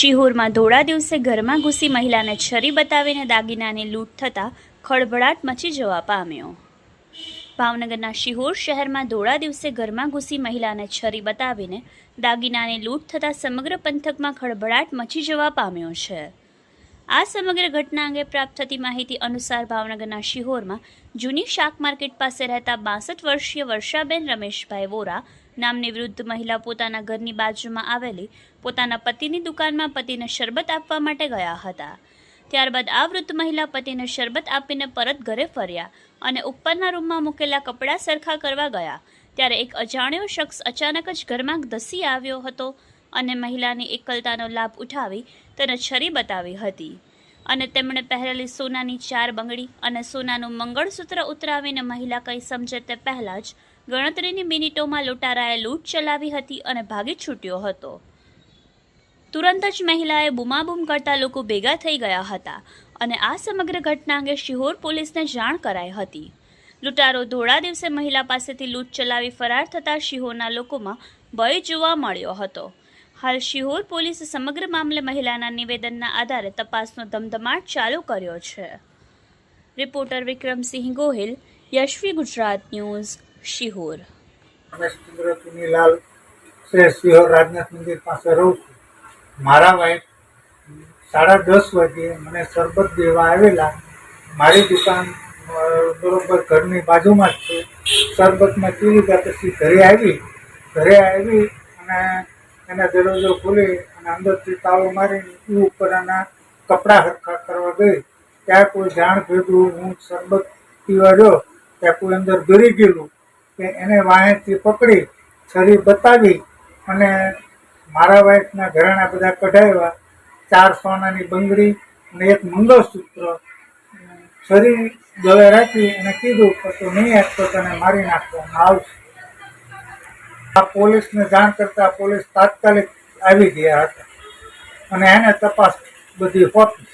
શિહોરમાં ધોળા દિવસે ઘરમાં ઘૂસી મહિલાને છરી બતાવીને દાગીનાની લૂંટ થતાં ખળભળાટ મચી જવા પામ્યો. ભાવનગરના શિહોર શહેરમાં ધોળા દિવસે ઘરમાં ઘૂસી મહિલાને છરી બતાવીને દાગીનાની લૂંટ થતાં સમગ્ર પંથકમાં ખળભળાટ મચી જવા પામ્યો છે. આ સમગ્ર ઘટના અંગે પ્રાપ્ત થતી માહિતી અનુસાર ભાવનગરના શિહોરમાં જૂની શાક માર્કેટ પાસે રહેતા બાસઠ વર્ષીય વર્ષાબેન રમેશભાઈ વોરા નામની વૃદ્ધ મહિલા પોતાના ઘરની બાજુમાં આવેલી પોતાના પતિની દુકાનમાં પતિને શરબત આપવા માટે ગયા હતા. ત્યારબાદ આ વૃદ્ધ મહિલા પતિને શરબત આપીને પરત ઘરે ફર્યા અને ઉપરના રૂમમાં મૂકેલા કપડાં સરખા કરવા ગયા. ત્યારે એક અજાણ્યો શખ્સ અચાનક જ ઘરમાં ધસી આવ્યો હતો. અને મહિલાની એકલતાનો લાભ ઉઠાવી તેને છરી બતાવી હતી. અને તેમણે પહેરેલી સોનાની ચાર બંગડી અને સોનાનું મંગળસૂત્ર ઉતરાવીને મહિલા કંઈ સમજે તે પહેલાં જ ગણતરીની મિનિટોમાં લૂંટારાએ લૂંટ ચલાવી હતી અને ભાગી છૂટ્યો હતો. તુરંત જ મહિલાએ બૂમાબૂમ કરતા લોકો ભેગા થઈ ગયા હતા અને આ સમગ્ર ઘટના અંગે શિહોર પોલીસને જાણ કરાઈ હતી. લૂંટારો ધોળા દિવસે મહિલા પાસેથી લૂંટ ચલાવી ફરાર થતા શિહોરના લોકોમાં ભય જોવા મળ્યો હતો. હાલ શિહોર પોલીસે સમગ્ર મામલે મહિલાના નિવેદનના આધારે તપાસનો ધમધમાટ ચાલુ કર્યો છે. Reporter Vikramsinh Gohil, Yashvi Gujarat news, Sihor. Rameshchandra સિંહર રાજનાથ મંદિર પાસે રહું છું. મારા વાઈફ સાડા દસ વાગ્યે મને શરબત દેવા આવેલા. મારી દુકાન બરોબર ઘરની બાજુમાં જ છે. શરબતમાં કેવી રીતે ઘરે આવી. ઘરે આવી અને એના દરવાજો ખોલી અને અંદરથી તાળો મારીને એ ઉપર એના કપડાં હરખા કરવા ગઈ. ત્યાં કોઈ જાણ ભેગું હું શરબત પીવા ગયો. ત્યાં કોઈ અંદર ગરી ગયેલું. કે એને વાંહેથી પકડી, છરી બતાવી અને મારા વાઈફના ઘરેણા બધા કઢાવ્યા. ચાર સોનાની બંગડી અને એક મંગળસૂત્ર. છરી ગળે રાખી અને કીધું કે તું નહીં આપતો તને મારી નાખવામાં આવશે. આ પોલીસને જાણ કરતા પોલીસ તાત્કાલિક આવી ગયા હતા. અને એને તપાસ બધી હોતી